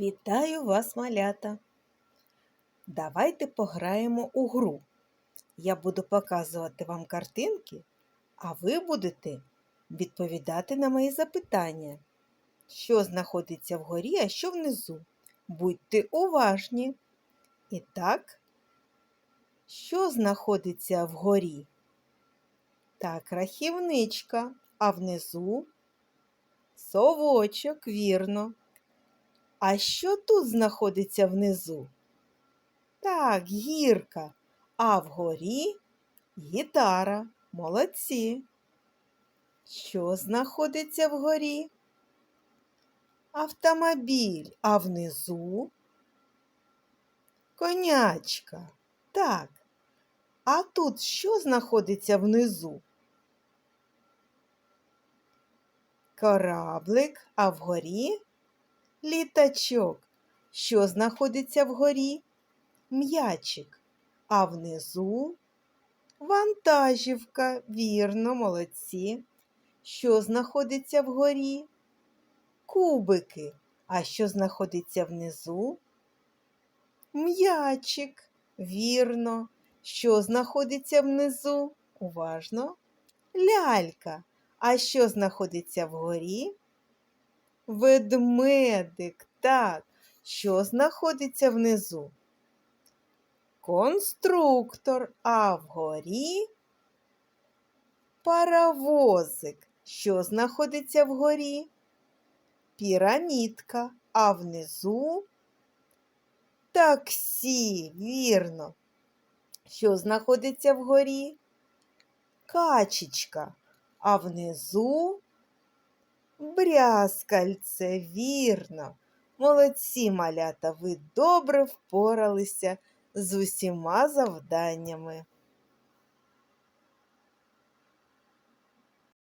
Вітаю вас, малята! Давайте пограємо у гру. Я буду показувати вам картинки, а ви будете відповідати на мої запитання. Що знаходиться вгорі, а що внизу? Будьте уважні. І так, що знаходиться вгорі? Так, рахівничка, а внизу совочок, вірно. А що тут знаходиться внизу? Так, гірка, а вгорі гітара. Молодці. Що знаходиться вгорі? Автомобіль, а внизу конячка. Так. А тут що знаходиться внизу? Кораблик, а вгорі літачок. Що знаходиться вгорі? М'ячик, а внизу вантажівка. Вірно, молодці. Що знаходиться вгорі? Кубики. А що знаходиться внизу? М'ячик. Вірно. Що знаходиться внизу? Уважно. Лялька. А що знаходиться вгорі? Ведмедик, так, що знаходиться внизу? Конструктор, а вгорі паровозик. Що знаходиться вгорі? Пірамідка, а внизу таксі, вірно. Що знаходиться вгорі? Качечка, а внизу брязкальце, вірно. Молодці малята, ви добре впоралися з усіма завданнями.